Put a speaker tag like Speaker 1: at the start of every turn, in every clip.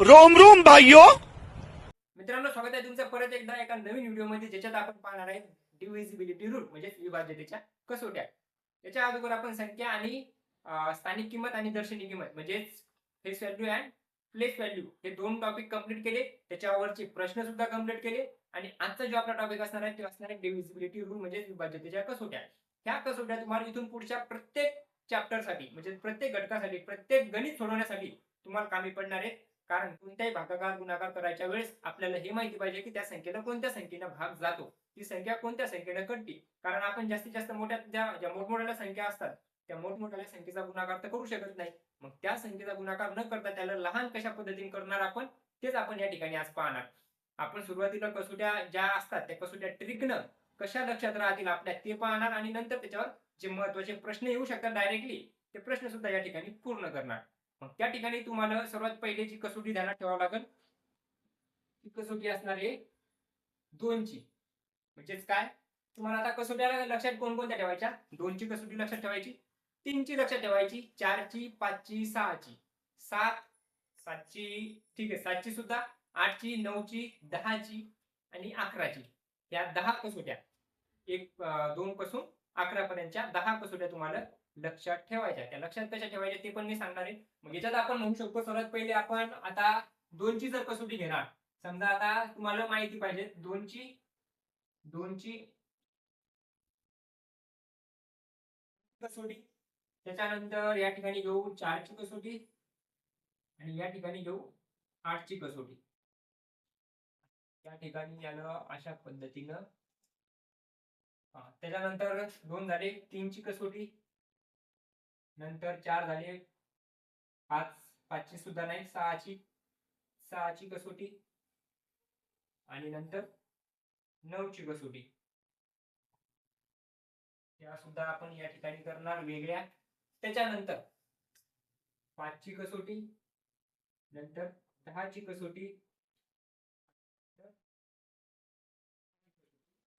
Speaker 1: Rome Rome भाइयो
Speaker 2: मित्रांनो स्वागत आहे तुमचं परत एकदा एका नवीन व्हिडिओमध्ये ज्याच्यात आपण पाहणार आहे डिव्हिजिबिलिटी रूल म्हणजे विभाज्यतेच्या कसोट्या. याच्या अगोदर आपण संख्या आणि स्थानिक किंमत आणि दर्शनी किंमत म्हणजेच face value and place value हे दोन टॉपिक कंप्लीट केले. त्याच्यावरचे प्रश्न सुद्धा कंप्लीट केले. आणि आजचा जो आपला टॉपिक असणार आहे ते असणार आहे डिव्हिजिबिलिटी रूल म्हणजे विभाज्यतेच्या कसोट्या. ह्या कसोट्या तुम्हाला इथून पुढच्या प्रत्येक चॅप्टरसाठी म्हणजे प्रत्येक घटकासाठी प्रत्येक गणित सोडवण्यासाठी तुम्हाला कामी पडणार आहेत कारण कोणत्याही भागाकार गुणाकार करायच्या वेळेस आपल्याला हे माहिती पाहिजे की त्या संख्येला कोणत्या संख्येनं भाग जातो. ती संख्या कोणत्या संख्येनं कटते कारण आपण जास्तीत जास्त मोठ्या ज्या ज्या मोठमोठ्या संख्या असतात त्या मोठमोठ्या संख्येचा गुणाकार तर करू शकत नाही. मग त्या संख्येचा गुणाकार न करता त्याला लहान कशा पद्धतीने करणार आपण तेच आपण या ठिकाणी आज पाहणार. आपण सुरुवातीला कसोट्या ज्या असतात त्या कसोट्या ट्रिकनं कशा लक्षात राहतील आपल्या ते पाहणार आणि नंतर त्याच्यावर जे महत्त्वाचे प्रश्न येऊ शकतात डायरेक्टली ते प्रश्न सुद्धा या ठिकाणी पूर्ण करणार. मग त्या ठिकाणी तुम्हाला सर्वात पहिले जी कसोटी ध्यानात ठेवावं लागेल ती कसोटी असणार आहे दोनची. म्हणजेच काय? तुम्हाला आता कसोट्या लक्षात कोणकोणत्या ठेवायच्या? दोनची कसोटी लक्षात ठेवायची. तीनची लक्षात ठेवायची. चारची पाचची सहाची. सात सातची ठीक आहे सातची सुद्धा आठची नऊची दहाची आणि अकराची. या दहा कसोट्या. एक दोन पासून अकरा पर्यंतच्या दहा कसोट्या तुम्हाला लक्षात ठेवायच्या. त्या लक्षात कशा ठेवायच्या ते पण मी सांगणार आहे. मग याच्यात आपण म्हणू शकतो सर्वात पहिले आपण आता दोनची जर कसोटी घेणार. समजा आता तुम्हाला माहिती पाहिजे दोनची दोनची कसोटी त्याच्यानंतर या ठिकाणी घेऊ चारची कसोटी आणि या ठिकाणी घेऊ आठची कसोटी. या ठिकाणी यानं अशा पद्धतीनं त्याच्यानंतर दोन झाले तीनची कसोटी. नंतर चार झाले. पाच पाचची सुद्धा नाही सहाची सहाची कसोटी. आणि नंतर नऊची कसोटी. त्या सुद्धा आपण या ठिकाणी करणार वेगळ्या. त्याच्यानंतर पाचची कसोटी नंतर दहाची कसोटी.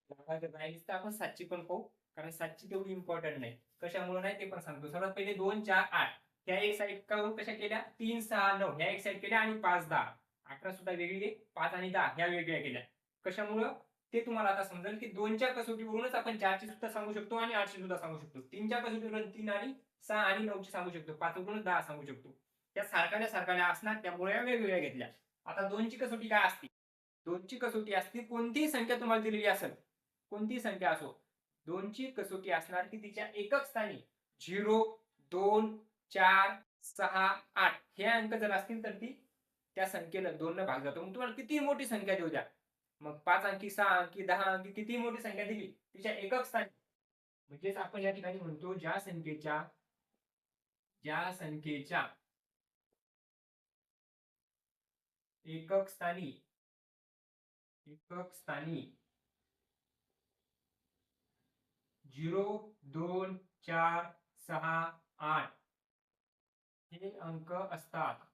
Speaker 2: तर आपण सातची पण पाहू. कारण सातची तेवढी इम्पॉर्टंट नाही. कशामुळे नाही ते पण सांगतो. सर्वात पहिले दोन चार आठ. ह्या एक साईड करून कशा केल्या? तीन सहा नऊ. ह्या एक साईड केल्या आणि पाच दहा. अकरा सुद्धा वेगळी आहे. पाच आणि दहा ह्या वेगळ्या केल्या. कशामुळं? ते तुम्हाला आता समजेल की दोनच्या कसोटीवरूनच आपण चारची सुद्धा सांगू शकतो आणि आठशे सुद्धा सांगू शकतो. तीनच्या कसोटीवरून तीन आणि सहा आणि नऊची सांगू शकतो. पाचवरूनच दहा सांगू शकतो. त्या सारख्या सारख्या असणार. त्यामुळे या वेगवेगळ्या घेतल्या. आता दोनची कसोटी काय असते? दोनची कसोटी असते कोणतीही संख्या तुम्हाला दिलेली असेल कोणतीही संख्या असो दोनची कसोटी असणार की तिच्या एकक स्थानी? झिरो दोन चार सहा आठ. हे अंक जर असतील तर ती त्या संख्येनं दोन भाग जातो. मग तुम्हाला किती मोठी संख्या देऊ द्या? मग पाच अंकी सहा अंकी दहा अंकी किती मोठी संख्या दिली? तिच्या एकक स्थानी. म्हणजेच आपण या ठिकाणी म्हणतो ज्या संख्येच्या ज्या संख्येच्या एकक स्थानी एकक स्थानी झिरो दोन चार सहा आठ. हे अंक असतात.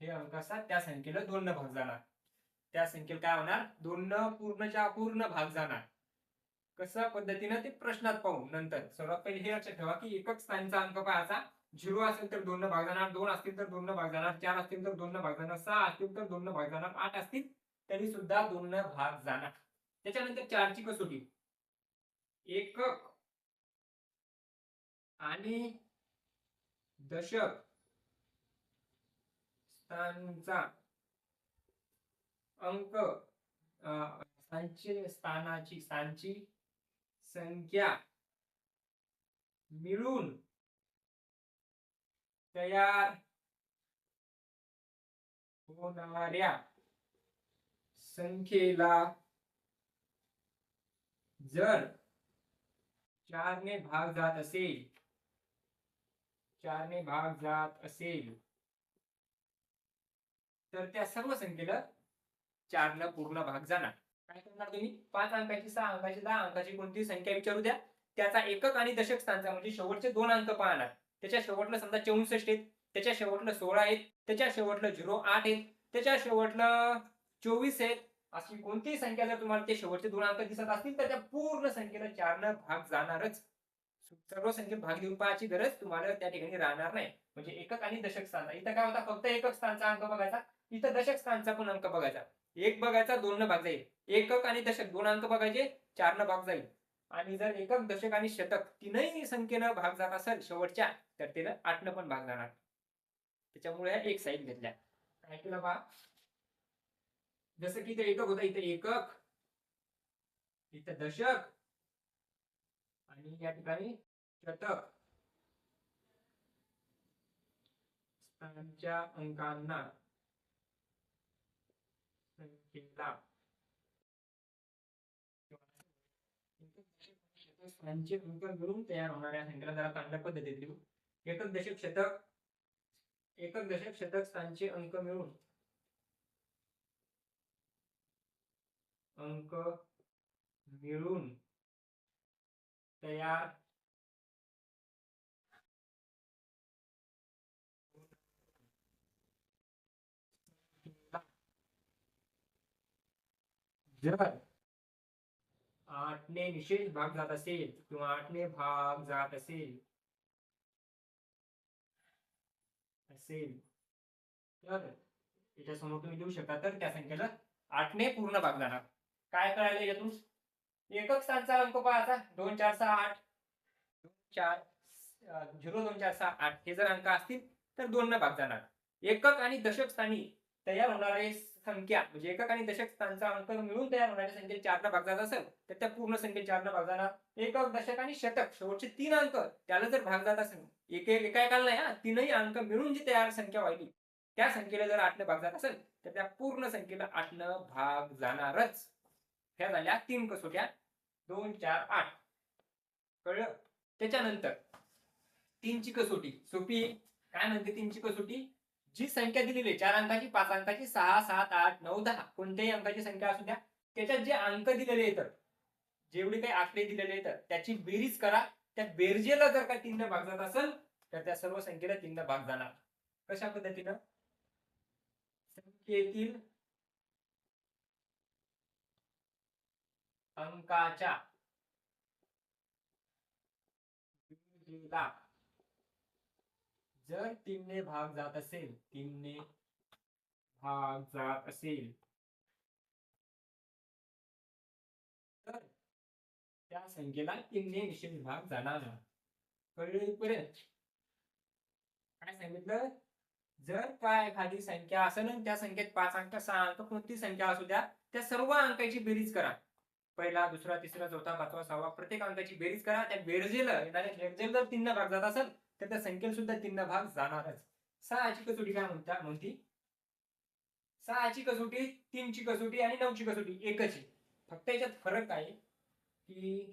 Speaker 2: हे अंक असतात. त्या संख्येला दोन न भाग जाणार. त्या संख्येला काय होणार? दोन न पूर्णच्या अपूर्ण भाग जाणार. कशा पद्धतीनं? ते प्रश्नात पाहू नंतर. सर्वात पहिले हे लक्षात ठेवा की एकक स्थानचा अंक पाहायचा. झिरो असेल तर दोन न भाग जाणार दोन असतील तर दोन न भाग जाणार चार असतील तर दोन न भाग जाणार सहा असतील तर दोन न भाग जाणार आठ असतील तरी सुद्धा दोन न भाग जाणार. त्याच्यानंतर चारची कसोटी. एकक आणि दशक स्थानचा अंक स्थानची स्थानाची स्थानची संख्या मिळून तयार होणाऱ्या संख्येला जर चारने भाग जात असेल चारने भाग जात असेल तर त्या सर्व संख्येला चारनं पूर्ण भाग जाणार. काय करणार तुम्ही? पाच अंकाची सहा अंकाची दहा अंकाची कोणती संख्या विचारू द्या. त्याचा एकक आणि दशक स्थानचा म्हणजे शेवटचे दोन अंक पाहणार. त्याच्या शेवटला समजा चौसष्ट आहेत त्याच्या शेवटला सोळा आहेत त्याच्या शेवटला झिरो आठ आहेत त्याच्या शेवटला चोवीस आहेत अशी कोणतीही संख्या जर तुम्हाला ते शेवटचे दोन अंक दिसत असतील तर त्या पूर्ण संख्येला चारनं भाग जाणारच. सर्व संख्येत भाग देऊन पाहायची गरज तुम्हाला त्या ठिकाणी राहणार नाही. म्हणजे एकक आणि दशक स्थानचा इथं काय होता? फक्त एकक स्थानचा अंक बघायचा. इथं दशक स्थानचा पण अंक बघायचा. एक बघायचा दोन भाग जाईल. एकक आणि दशक दोन अंक बघायचे चार न भाग जाईल. आणि जर एकक दशक आणि शतक तीनही संख्येनं भाग जात असेल शेवटच्या तर तिला आठ न पण भाग जाणार. त्याच्यामुळे एक साईड घेतल्या. काय केलं बा? जसं की इथे एकक होता इथे एकक इथं दशक आणि या ठिकाणी शतक. स्थानच्या अंकांना संख्येला. स्थानचे अंक मिळून तयार होणाऱ्या संख्येला जरा चांगल्या पद्धतीत लिहू एकक दशक शतक एकक दशक शतक स्थानचे अंक मिळून अंक मिळून तयार जर आठने विशेष भाग जात असेल किंवा आठने भाग जात असेल असेल तर याच्या समोर तुम्ही लिहू शकता तर त्या संख्येला आठने पूर्ण भाग जाणार. काय कळालं यातून एकक स्थानचा अंक पाहता दोन चार सहा आठ. दोन चार झिरो दोन चार सहा आठ. हे जर अंक असतील तर दोन न भाग जाणार. एकक आणि दशक स्थानी तयार होणारे संख्या म्हणजे एकक आणि दशक स्थानचा अंक मिळून तयार होणाऱ्या संख्येत चार न भाग जात असेल तर त्या पूर्ण संख्येत चार न भाग जाणार. एकक दशक आणि शतक शेवटचे तीन अंक त्याला जर भाग जात असेल एक एक एका एकाला नाही हा तीनही अंक मिळून जी तयार संख्या व्हायली त्या संख्येला जर आठनं भाग जात असेल तर त्या पूर्ण संख्येला आठनं भाग जाणारच. ह्या झाल्या तीन कसोट्या. दोन चार आठ. कळलं? त्याच्यानंतर तीनची कसोटी सोपी काय म्हणते तीनची कसोटी? जी संख्या दिलेली आहे चार अंकाची पाच अंकाची सहा सात आठ नऊ दहा. कोणत्याही अंकाची संख्या असू द्या. त्याच्यात जे अंक दिलेले येतात जेवढे काही आकडे दिलेले येतात त्याची बेरीज करा. त्या बेरजेला जर का तीनदा भाग जात असेल तर त्या सर्व संख्येला तीनदा भाग जाणार. कशा पद्धतीनं? संख्येतील अंकाच्या जर तीनने भाग जात असेल तीनने भाग जात असेल तर त्या संख्येला तीनने विशेष भाग जाणार कळलं पर्यंत काय सांगितलं? जर काय एखादी संख्या असेल त्या संख्येत पाच अंक सहा अंक कोणती संख्या असू द्या त्या सर्व अंकाची बेरीज करा. पहिला दुसरा तिसरा चौथा पाचवा सहावा प्रत्येक अंकाची बेरीज करा. त्या बेरजेला बेरजेला जर तीन भाग जात असेल तर त्या संख्येला सुद्धा तीन भाग जाणारच. सहाची कसोटी काय म्हणता म्हणती? सहाची कसोटी तीनची कसोटी आणि नऊची कसोटी एकच आहे. फक्त याच्यात फरक आहे? की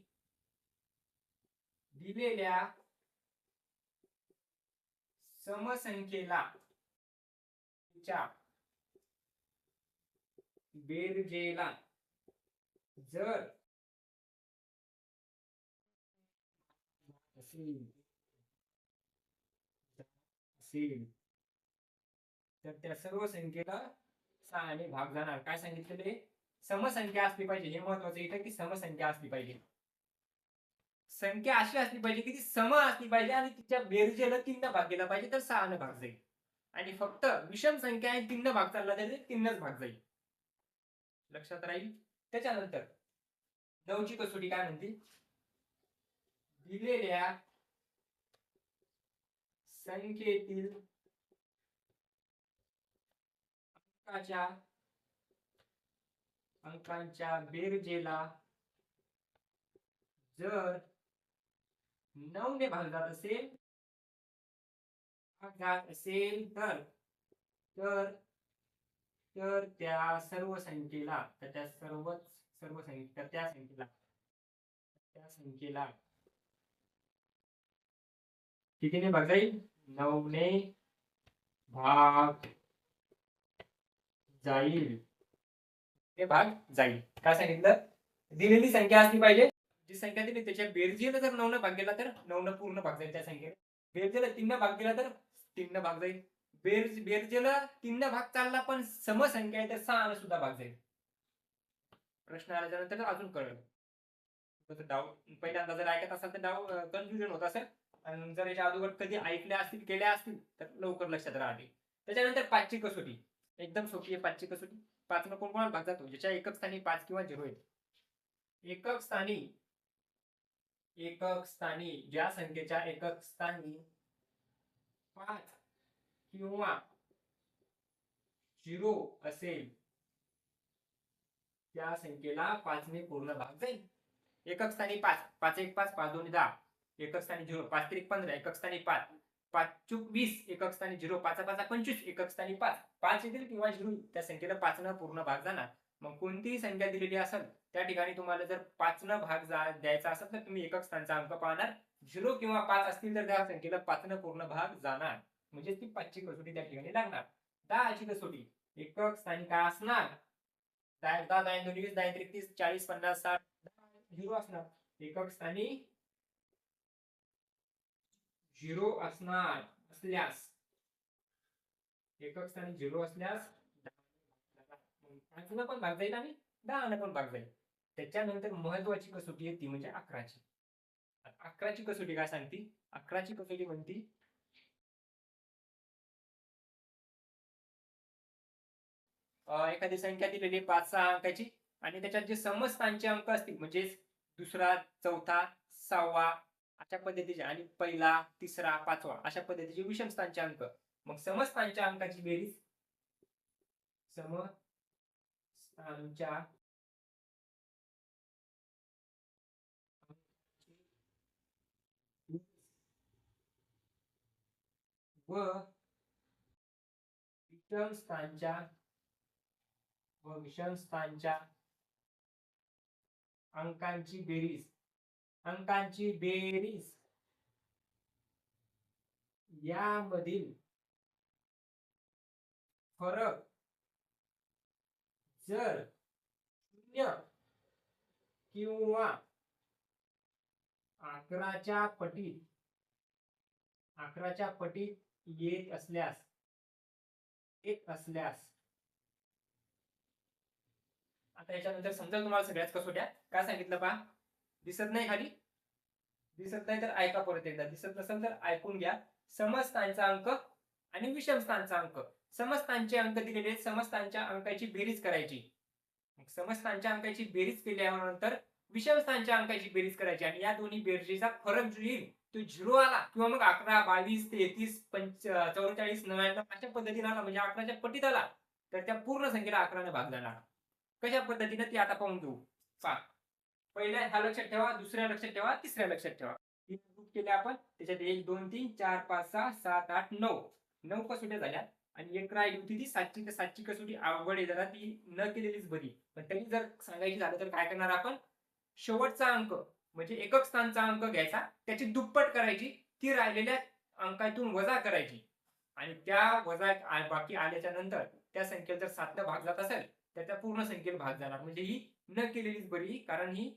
Speaker 2: दिलेल्या समसंख्येला च्या बेरजेला जर असेल असेल तर त्या सर्व संख्येला सहाने भाग जाणार. काय सांगितलेले समसंख्या असली पाहिजे. हे महत्वाचं इथं की समसंख्या असली पाहिजे. संख्या अशी असली पाहिजे की ती सम असली पाहिजे आणि तिच्या बेरजेला तीन भाग गेला पाहिजे तर सहानं भाग जाईल. आणि फक्त विषम संख्या आहे तीन भाग चालला तर तीनच भाग जाईल. लक्षात राहील? त्याच्यानंतर नऊची कसोटी काय म्हणते? दिलेल्या संख्येतील अंकाच्या अंकांच्या बेरजेला जर नऊ ने भाग जात असेल भाग जात असेल तर तर तर त्या सर्व संख्येला तर त्या सर्वच सर्व संख्या त्या संख्येला त्या संख्येला. कितीने भाग जाईल नऊने भाग जाईल. ते भाग जाईल. काय सांगितलं? दिलेली संख्या असली पाहिजे. जी संख्या दिली त्याच्या बेरजेला जर नऊ भाग गेला तर नऊ पूर्ण भाग जाईल त्या संख्येला बेरजेला तीन भाग गेला तर तीन भाग जाईल. बेर बेरजेला तीन भाग चालला पण समसंख्या आहे तर सहा सुद्धा भाग जाईल. प्रश्न आल्याच्यानंतर अजून कळलं. डाव पहिल्यांदा जर ऐकत असाल तर डाव कन्फ्युजन होत असेल. आणि जर याच्या अगोदर कधी ऐकल्या असतील केल्या असतील तर लवकर लक्षात राहते. त्याच्यानंतर पाचची कसोटी. एकदम सोपी आहे पाचची कसोटी. पाच न कोण कोणाला भाग जातो. ज्याच्या एकक स्थानी पाच किंवा झिरो येते एकक स्थानी एकक स्थानी ज्या संख्येच्या एकक स्थानी पाच किंवा झिरो असेल त्या संख्येला पाचने पूर्ण भाग जाईल. एकक स्थानी पाच पाच एक पाच पाच दोन दहा. एकक स्थानी झिरो पाच त्रिक पंधरा एकक स्थानी पाच. पाच चूक वीस एकक स्थानी झिरो पाच पाच पंचवीस एकक स्थानी पाच. पाच येतील किंवा झिरो त्या संख्येला पाच न पूर्ण भाग जाणार. मग कोणतीही संख्या दिलेली असेल त्या ठिकाणी तुम्हाला जर पाच न भाग द्यायचा असेल तर तुम्ही एकक स्थानचा अंक पाहणार. झिरो किंवा पाच असतील तर त्या संख्येला पाच न पूर्ण भाग जाणार. म्हणजे ती पाचची कसोटी त्या ठिकाणी लागणार. दहाची कसोटी एकक स्थानी काय असणार? दहा दहा दहा दोन वीस दहा तीस चाळीस पन्नास साठ दहा झिरो असणार. एकक स्थानी झिरो असणार असल्यास. एकक स्थानी झिरो असल्यास पाचनं पण भाग जाईल आणि दहानं पण भाग जाईल. त्याच्यानंतर महत्वाची कसोटी आहे ती म्हणजे अकराची. अकराची कसोटी काय सांगते? अकराची कसोटी म्हणती एखादी संख्या दिलेली आहे पाच सहा अंकाची आणि त्याच्यात जे समस्थानचे अंक असतील म्हणजे दुसरा चौथा सहावा अशा पद्धतीचे आणि पहिला तिसरा पाचवा अशा पद्धतीचे विषम स्थानचे अंक. मग समस्थानच्या अंकाची बेरीज समस्थानच्या व विषम स्थानच्या व विषम स्थानच्या अंकांची बेरीज. अंकांची बेरीज. यामधील फरक जर शून्य किंवा अकराच्या पटीत अकराच्या पटीत येत असल्यास येत असल्यास आता याच्यानंतर समजा तुम्हाला सगळ्याच कसोट्या काय सांगितलं पहा. दिसत नाही खाली. दिसत नाही तर ऐका परत एकदा. दिसत नसेल तर ऐकून घ्या. समस्थानचा अंक आणि विषम स्थानचा अंक. समस्थानचे अंक दिलेले आहेत. समस्थानच्या अंकाची बेरीज करायची. मग अंकाची बेरीज केल्यानंतर विषम स्थानच्या अंकाची बेरीज करायची आणि या दोन्ही बेरजेचा फरक जो येईल तो झिरो आला किंवा मग अकरा बावीस तेहतीस पंच चौवेचाळीस नव्याण्णव अशा पद्धतीने आला. म्हणजे अकराच्या पटीत आला. तर त्या पूर्ण संख्येला अकराने भाग जाणार. कशा पद्धतीने ती आता पाहून घेऊ? पहा. पहिल्या ह्या लक्षात ठेवा. दुसऱ्या लक्षात ठेवा. तिसऱ्या लक्षात ठेवा. तीन ग्रुप केले आपण. त्याच्यात एक दोन तीन चार पाच सहा सात आठ नऊ. नऊ कसोट्या झाल्या. आणि एक राहिली होती ती सातची तर सातची कसोटी अवघड आहे. जरा ती न केलेलीच बरी पण तरी जर सांगायची झालं तर काय करणार आपण? शेवटचा अंक म्हणजे एकक स्थानचा अंक घ्यायचा. त्याची दुप्पट करायची. ती राहिलेल्या अंकातून वजा करायची. आणि त्या वजा बाकी आल्याच्यानंतर त्या संख्येला जर सातनं भाग जात असेल त्याचा पूर्ण संख्येत भाग जाणार म्हणजे ही न केलेलीच बरी कारण ही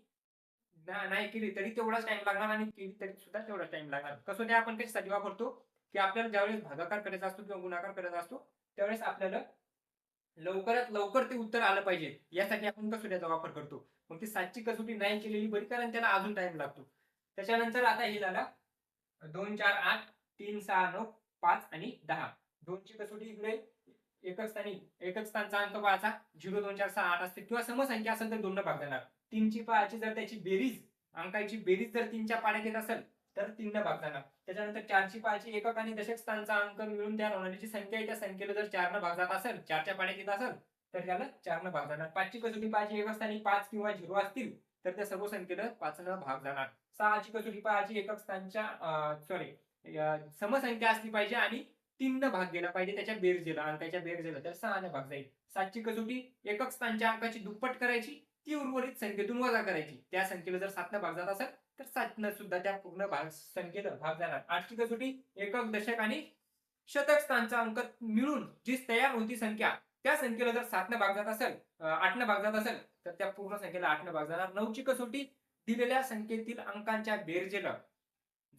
Speaker 2: नाही केली तरी तेवढाच टाइम लागणार आणि केली तरी सुद्धा तेवढाच टाइम लागणार. कसं ते आपण कशासाठी वापरतो? की आपल्याला ज्यावेळेस भागाकार करायचा असतो किंवा गुणाकार करायचा असतो त्यावेळेस आपल्याला लवकरात लवकर ते उत्तर आलं पाहिजे. यासाठी आपण कसोट्याचा वापर करतो. मग ती सातची कसोटी नाही केलेली बरी कारण त्याला अजून टाइम लागतो. त्याच्यानंतर आता हे झालं दोन चार आठ तीन सहा नऊ पाच आणि दहा. दोनची कसोटी इकडे एकच स्थानी एकच स्थानचा अंक पाहायचा. झिरो दोन चार सहा आठ असते किंवा समसंख्या असेल तर दोन भाग जाणार. तीनची पाहायची जर त्याची बेरीज अंकाची बेरीज जर तीनच्या पाण्यात येत असेल तर तीन भाग जाणार. त्याच्यानंतर चारची पाहायची एकक आणि दशक स्थानचा अंक मिळून तयार होणारी जी संख्या आहे. त्या संख्येला जर चारनं भाग जात असेल चारच्या पाण्यात येत असेल तर त्याला चारनं भाग जाणार. पाचची कसोटी पाहायची एकक स्थानी पाच किंवा झिरो असतील तर त्या सर्व संख्येला पाचनं भाग जाणार. सहाची कसोटी पाहायची एकक स्थानच्या सॉरी समसंख्या असली पाहिजे आणि तीन भाग गेला पाहिजे त्याच्या बेरजेला आणि त्याच्या बेरजेला तर सहाने भाग जाईल. सातची कसोटी एकक स्थानच्या अंकाची दुप्पट करायची ती उर्वरित संख्येतून वजा करायची. त्या संख्येला जर सातनं भाग जात असेल तर सातनं सुद्धा त्या पूर्ण भाग संख्येला भाग जाणार. आठची कसोटी एकक दशक आणि शतक स्थानचा अंक मिळून जी तयार होती संख्या त्या संख्येला जर सातनं भाग जात असेल आठनं भाग जात असेल तर त्या पूर्ण संख्येला आठनं भाग जाणार. नऊची कसोटी दिलेल्या संख्येतील अंकांच्या बेरजेला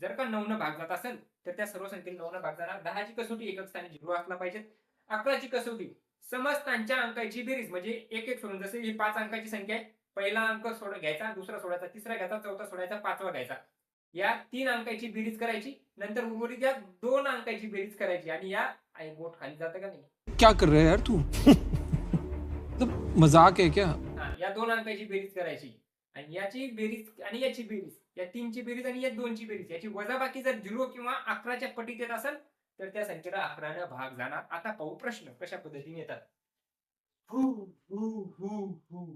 Speaker 2: जर का नऊनं भाग जात असेल तर त्या सर्व संख्येला नऊनं भाग जाणार. दहाची कसोटी एकक स्थानी झिरो असला पाहिजे. अकराची कसोटी समस्थानच्या अंकाची बेरीज म्हणजे एक एक सोडून जसे ही पाच अंकाची संख्या आहे पहिला अंक सोड घ्यायचा दुसरा सोडायचा तिसरा घ्यायचा चौथा सोडायचा पाचवा घ्यायचा. या तीन अंकाची बेरीज करायची नंतर उर्वरित या दोन अंकाची बेरीज करायची. आणि या आई बोट खाली जातं का नाही?
Speaker 1: क्या कर रहा यार तू? मजाक है क्या?
Speaker 2: या दोन अंकाची बेरीज करायची. आणि याची बेरीज आणि याची बेरीज या तीनची बेरीज आणि या दोनची बेरीज. याची वजाबाकी जर झिरो किंवा अकराच्या पटीत येत असेल तर त्या संख्येला अकरानं भाग जाणार. आता पाहू प्रश्न कशा पद्धतीने येतात. हु, हु, हु, हु.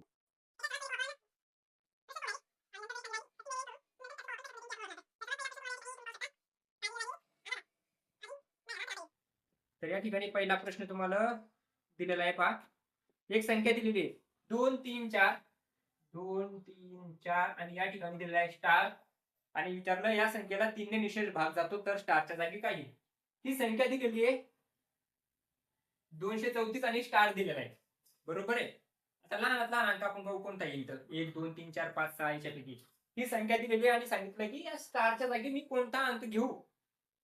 Speaker 2: तर या ठिकाणी पहिला प्रश्न तुम्हाला दिलेला आहे पहा एक संख्या दिलेली आहे. दोन तीन चार. दोन तीन चार आणि या ठिकाणी दिलेला आहे स्टार आणि विचारलं या संख्येला तीनने निषेध भाग जातो तर स्टारच्या जागी काही. ही संख्या दिलेली आहे दोनशे चौतीस आणि स्टार दिलेला आहे. बरोबर आहे? आता लहान लहान अंक आपण बघू कोणता येईल तर. एक दोन तीन चार पाच सहा याच्यापैकी ही संख्या दिलेली आहे आणि सांगितलं की या स्टारच्या जागी मी कोणता अंक घेऊ?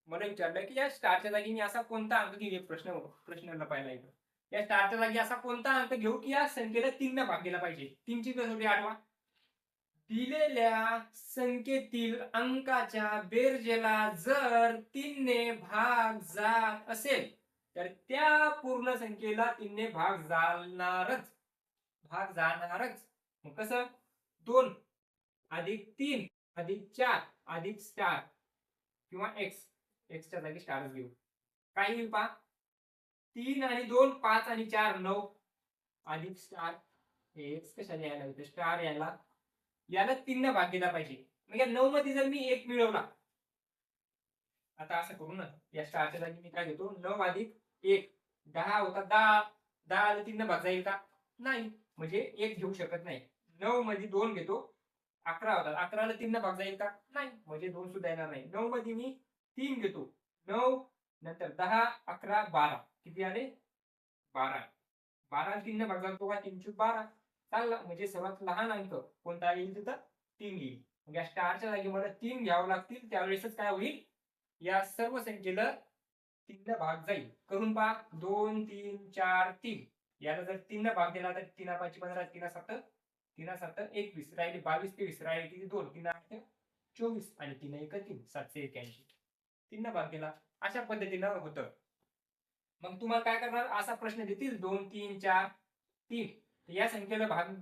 Speaker 2: मला विचारलं की या स्टारच्या जागी मी असा कोणता अंक घेऊ? प्रश्न प्रश्नाला पाहिला इथं. या स्टारच्या जागी असा कोणता अंक घेऊ की या संख्येला तीन भाग केला पाहिजे? तीनची कसोटी आठवा. दिलेल्या संख्येतील अंकाच्या बेरजेला जर तीनने भाग जात असेल तर त्या पूर्ण संख्येला तीनने भाग जाणारच. भाग जाणारच. मग कसं? दोन अधिक तीन अधिक चार अधिक स्टार किंवा एक्स एक्सच्या जागी स्टारच घेऊ. काही पहा. तीन आणि दोन पाच आणि चार नऊ. अधिक स्टार एक्स कशाला यायला होतं स्टार यायला याला तीन भाग दिला पाहिजे. मग नऊ मध्ये जर मी एक मिळवला आता असं करू ना या स्टारच्या जागी मी काय घेतो? नऊ अधिक एक दहा होता दहा. दहा आलं तीन भाग जाईल का? नाही. म्हणजे एक घेऊ शकत नाही. नऊ मध्ये दोन घेतो. अकरा होता. अकराला तीन भाग जाईल का? नाही. म्हणजे दोन सुद्धा येणार नाही. नऊ मध्ये मी तीन घेतो. नऊ नंतर दहा अकरा बारा. किती आले? बारा. बारा तीन भाग जातो का तीनशे बारा. चांगला म्हणजे सर्वात लहान अंक. कोणता येईल तिथं? तीन येईल. म्हणजे या स्टारच्या जागी मला तीन घ्यावं लागतील. त्यावेळेसच काय होईल? या सर्व संख्येला तीन भाग जाईल. करून पहा. दोन तीन चार तीन. याला जर तीन भाग दिला तर तीन पाचशे पंधरा तीन सात तीन सात एकवीस. राहिले बावीस तेवीस. राहिले किती? दोन. तीन आठ चोवीस. आणि तीन एक तीन. सातशे एक्याऐंशी. तीन भाग दिला. अशा पद्धतीनं होतं. मग तुम्हाला काय करणार? असा प्रश्न देतील दोन तीन चार तीन. या संख्येला भाग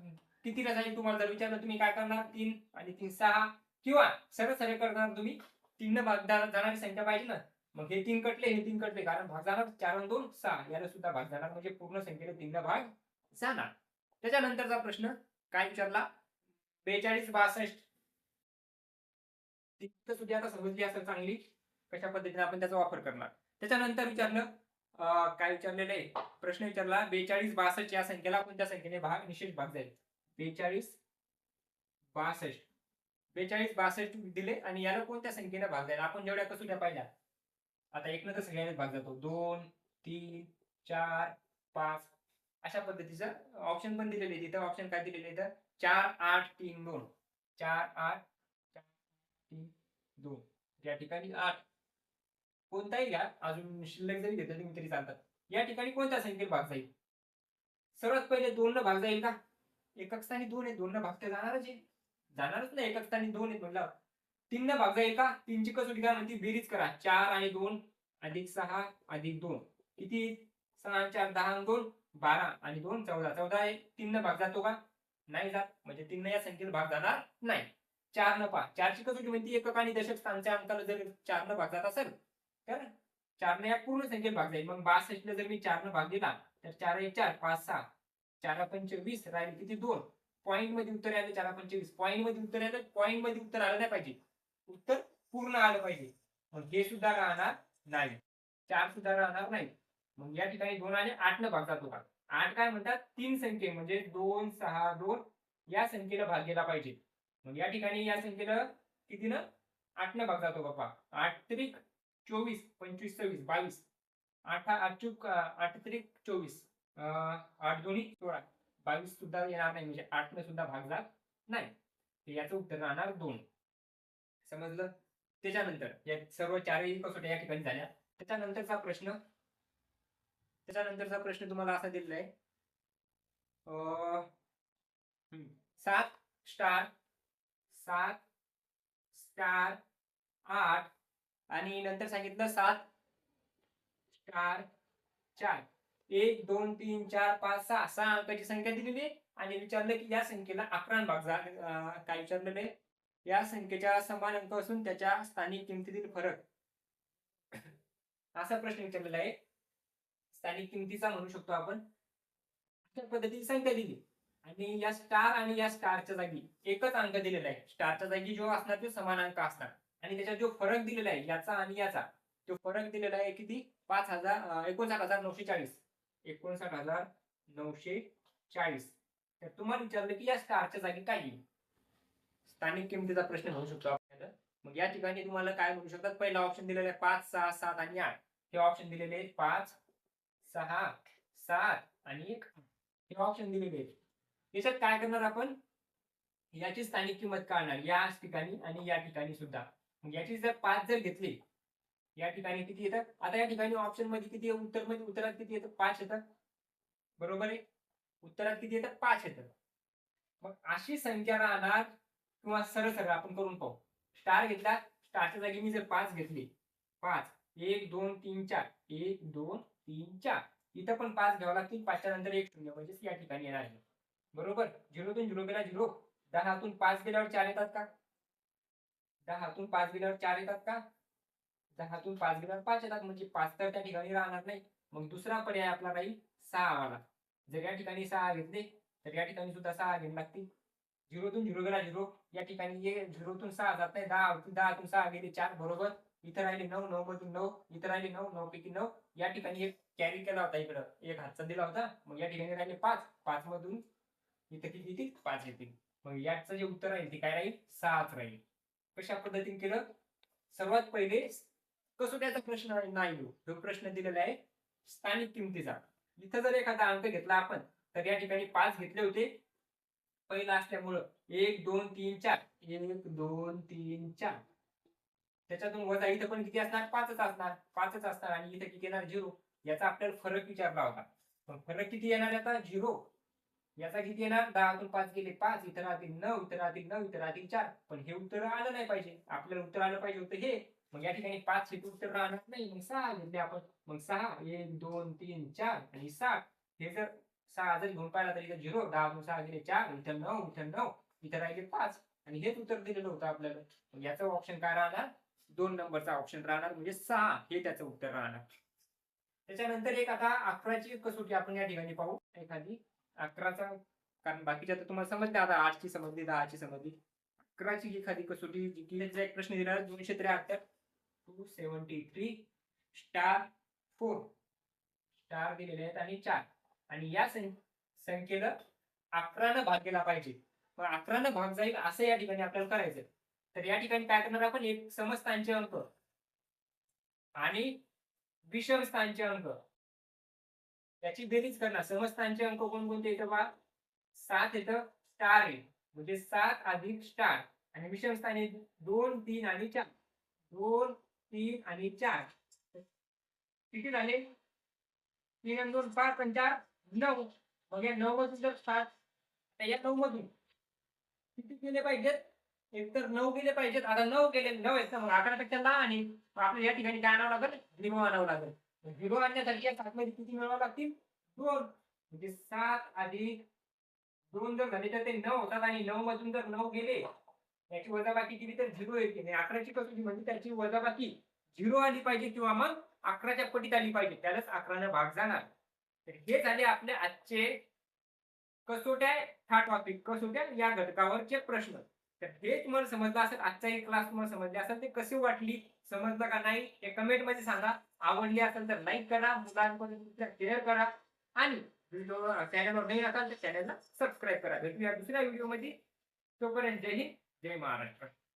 Speaker 2: कितीला जाईल तुम्हाला? जर विचारलं तुम्ही काय करणार? तीन आणि तीन सहा. किंवा सरळ सरळ करणार तुम्ही. तीन भाग जाणारी संख्या पाहिजे ना. मग हे तीन कटले हे तीन कटले. कारण भाग जाणार चार आणि दोन सहा. याला सुद्धा भाग जाणार. म्हणजे पूर्ण संख्येला तीन भाग जाणार. त्याच्यानंतरचा प्रश्न काय विचारला? बेचाळीस बासष्ट. तिथं सुद्धा आता समजली असेल चांगली. कशा पद्धतीने आपण त्याचा वापर करणार? त्याच्यानंतर विचारलं काय विचारलेलं आहे? प्रश्न विचारला बेचाळीस बासष्ट या संख्येला कोणत्या संख्येने भाग निशेष भाग जाईल? बेचाळीस बासष्ट. बेचाळीस बासष्ट दिले आणि याला कोणत्या संख्येने भाग जाईल? आपण जेवढ्या कसोट्या पाहिल्या. आता एकनं तर सगळ्यांनाच भाग जातो. दोन तीन चार पाच. अशा पद्धतीचं ऑप्शन पण दिलेले तिथं ऑप्शन काय दिलेले तर चार आठ तीन दोन. चार आठ चार तीन दोन. या ठिकाणी आठ. कोणताही घ्या अजून शिल्लक जरी घेतलं तुम्ही तरी चालतात या ठिकाणी कोणत्या संख्येत भाग जाईल सर्वात पहिले दोन न भाग जाईल का? एकक स्थानी दोन आहे दोन न भाग जाणारच आहे. जाणारच नाही एकक स्थानी दोन आहेत म्हणलं तीन न भाग जाईल का? तीनची कसोटी काय म्हणते बेरीज करा. चार आणि दोन अधिक सहा अधिक दोन. किती सहा आणि चार दहा दोन बारा आणि दोन चौदा. चौदा आहे तीन न भाग जातो का? नाही जात. म्हणजे तीन या संख्येत भाग जाणार नाही. चार न पा चारची कसोटी म्हणते एकक आणि दशक स्थानच्या अंकाला जर चार न भाग जात असेल तर चारने या पूर्ण संख्येत भाग जाईल. मग बासष्टला जर मी चारनं भाग दिला तर चार एक चार पाच सहा. चार पंचवीस राहील किती? दोन. पॉईंटमध्ये उत्तर आले चार पंचवीस पॉईंटमध्ये उत्तर आलं पॉईंटमध्ये उत्तर आलं नाही पाहिजे. उत्तर पूर्ण आलं पाहिजे. मग हे सुद्धा राहणार नाही. चार सुद्धा राहणार नाही. मग या ठिकाणी दोन आणि आठ न भाग जातो का? आठ काय म्हणतात? तीन संख्ये म्हणजे दोन सहा दोन या संख्येला भाग गेला पाहिजे. मग या ठिकाणी या संख्येला किती न आठ न भाग जातो बाप्पा. आठ त्रिक चोवीस पंचवीस सव्वीस बावीस. आठ आठ चूक आठ त्रिक चोवीस. अं, आठ दोन्ही सोळा. बावीस सुद्धा येणार नाही म्हणजे आठ ने सुद्धा भाग जात नाही. याचं उत्तर राहणार दोन. समजलं? त्याच्यानंतर या सर्व चारही कसोट्या या ठिकाणी झाल्या. त्याच्यानंतरचा प्रश्न त्याच्यानंतरचा प्रश्न तुम्हाला असा दिलेला आहे अं, सात स्टार सात स्टार आठ आणि नंतर सांगितलं सात स्टार चार. एक दोन तीन चार पाच सहा. सहा अंकाची संख्या दिलेली आहे. आणि विचारलं की या संख्येला अकरा भाग जा काय विचारलेलं आहे? या संख्येच्या समान अंक असून त्याच्या स्थानिक किमतीतील फरक. असा प्रश्न विचारलेला आहे. स्थानिक किमतीचा म्हणू शकतो आपण. अशा पद्धतीची संख्या दिली. आणि या स्टार आणि या स्टारच्या जागी एकच अंक दिलेला आहे. स्टारच्या जागी जो असणार तो समान अंक असणार. आणि त्याच्यात जो फरक दिलेला आहे याचा आणि याचा तो फरक दिलेला आहे किती? पाच हजार एकोणसाठ हजार नऊशे चाळीस. एकोणसाठ हजार नऊशे चाळीस. तर तुम्हाला विचारलं की या स्टारच्या जागी काय येईल? स्थानिक किमतीचा प्रश्न होऊ शकतो आपल्याला. मग या ठिकाणी तुम्हाला काय म्हणू शकतात? पहिला ऑप्शन दिलेला आहे पाच सहा सात आणि आठ. हे ऑप्शन दिलेले आहेत पाच सहा सात आणि एक. हे ऑप्शन दिलेले आहेत. याच्यात काय करणार आपण? याची स्थानिक किंमत काढणार या ठिकाणी आणि या ठिकाणी सुद्धा. याची जर पाच जर घेतली या ठिकाणी किती येतात? आता या ठिकाणी ऑप्शनमध्ये किती उत्तरमध्ये उत्तरात किती येतं पाच येतात. बरोबर आहे? उत्तरात किती येतात? पाच येतात. मग अशी संख्या राहणार किंवा सरळ सरळ आपण करून पाहू. स्टार घेतला स्टारच्या जागी मी जर पाच घेतली पाच एक दोन तीन चार एक दोन तीन चार इथं पण पाच घ्यावं लागतील. पाचच्या नंतर एक शून्य म्हणजेच या ठिकाणी येणार आहे. बरोबर? झिरोतून झिरो गेला झिरो. दहातून पाच गेल्यावर चार येतात का? दहातून पाच गेल्यावर चार येतात का? दहातून पाच गेल्यावर पाच येतात. म्हणजे पाच तर त्या ठिकाणी राहणार नाही. मग दुसरा पर्याय आपला राहील सहा. वाला जर या ठिकाणी सहा घेतले तर या ठिकाणी सुद्धा सहा घेण लागतील. झिरोतून झिरो गेला झिरो. या ठिकाणी झिरोतून सहा जात नाही. दहा दहातून सहा गेले चार. बरोबर. इथं राहिले नऊ नऊ मधून नऊ. इथं राहिले नऊ नऊ पैकी नऊ. या ठिकाणी एक कॅरी केला होता इकडं. एक हातचा दिला होता. मग या ठिकाणी राहिले पाच. पाच मधून इथं किती येतील? पाच येतील. मग याचं जे उत्तर राहील ते काय राहील? सहाच राहील. कशा पद्धतीने केलं? सर्वात पहिले कसोट्याचा प्रश्न नाही हो. जो प्रश्न दिलेला आहे स्थानिक किमतीचा. इथं जर एखादा अंक घेतला आपण तर या ठिकाणी पाच घेतले होते. पहिला असल्यामुळं एक दोन तीन चार. एक दोन तीन चार. त्याच्यातून वजा इथं पण किती असणार? पाचच असणार. पाचच असणार आणि इथं किती येणार? झिरो. याचा आपल्याला फरक विचारला होता. पण फरक किती येणार आता? झिरो. याचा किती येणार दहातून पाच गेले. पाच इतर राहतील नऊ इतर राहतील नऊ इतर राहतील चार. पण हे उत्तर आलं नाही पाहिजे. आपल्याला उत्तर आलं पाहिजे होतं हे. मग या ठिकाणी पाच हे उत्तर राहणार नाही. मग सहा घेतले आपण. मग सहा एक दोन तीन चार आणि सात. हे जर सहा जरी घेऊन पाहिला तर झिरो. दहा सहा गेले चार. इथं नऊ इथं नऊ. इथं राहिले पाच. आणि हेच उत्तर दिलेलं होतं आपल्याला. मग याचं ऑप्शन काय राहणार? दोन नंबरचा ऑप्शन राहणार म्हणजे सहा. हे त्याचं उत्तर राहणार. त्याच्यानंतर एक आता अकराची कसोटी आपण या ठिकाणी पाहू. एखादी अकराचा कारण बाकीच्या तर तुम्हाला समजले आता आठची समजली दहाची समजली. अकराची एखादी कसोटी जिंकल्याचा एक प्रश्न दिला दोनशे त्र्याहत्तर. Two seventy three star four. Star दिलेले आहेत आणि चार. आणि या सं- संख्येला अकरानं भाग केला पाहिजे. मग अकरानं भाग जाईल असं या ठिकाणी आपल्याला करायचं तर या ठिकाणी काय करणार आपण? एक समस्थानचे अंक. आणि विषम स्थानचे अंक. याची बेरीज करणार. समस्थानचे अंक कोणकोणते येतं बा? सात येतं स्टार आहे म्हणजे सात अधिक स्टार आणि विषम स्थानी दोन तीन आणि चार. दोन तीन आणि चार. किती झाले? तीन आणि दोन पाच आणि चार नऊ. मग या नऊ मधून जर सात तर या नऊ मधून किती गेले पाहिजेत? एक तर नऊ गेले पाहिजेत. आता नऊ गेले नऊ आहेत ना. मग अकरा लहान आणि आपल्याला या ठिकाणी काय आणावं लागेल? झिरो आणावं लागेल. झिरो आणण्यासाठी या सात मध्ये किती मिळवावं लागतील? दोन. म्हणजे सात अधिक दोन जर झाले तर ते नऊ होतात आणि नऊ मधून जर नऊ गेले याची वजाबाकी केली तर झिरो येते. आणि अकराची कसोटी म्हणजे त्याची वजाबाकी झिरो आली पाहिजे किंवा मग अकराच्या पटीत आली पाहिजे. त्यालाच अकरानं भाग जाणार. तर हे झाले आपले आजचे कसोट्या हा टॉपिक कसोट्या या घटकावरचे प्रश्न. तर हे तुम्हाला समजलं असेल आजचा एक क्लास तुम्हाला समजले असेल ते कशी वाटली? समजलं का नाही हे कमेंटमध्ये सांगा. आवडली असेल तर लाईक करा मुलांपर्यंत शेअर करा. आणि व्हिडिओ चॅनलवर नाही असाल तर चॅनलला सबस्क्राईब करा. भेटूया दुसऱ्या व्हिडिओमध्ये तोपर्यंत जय हिंद जय महाराष्ट्र.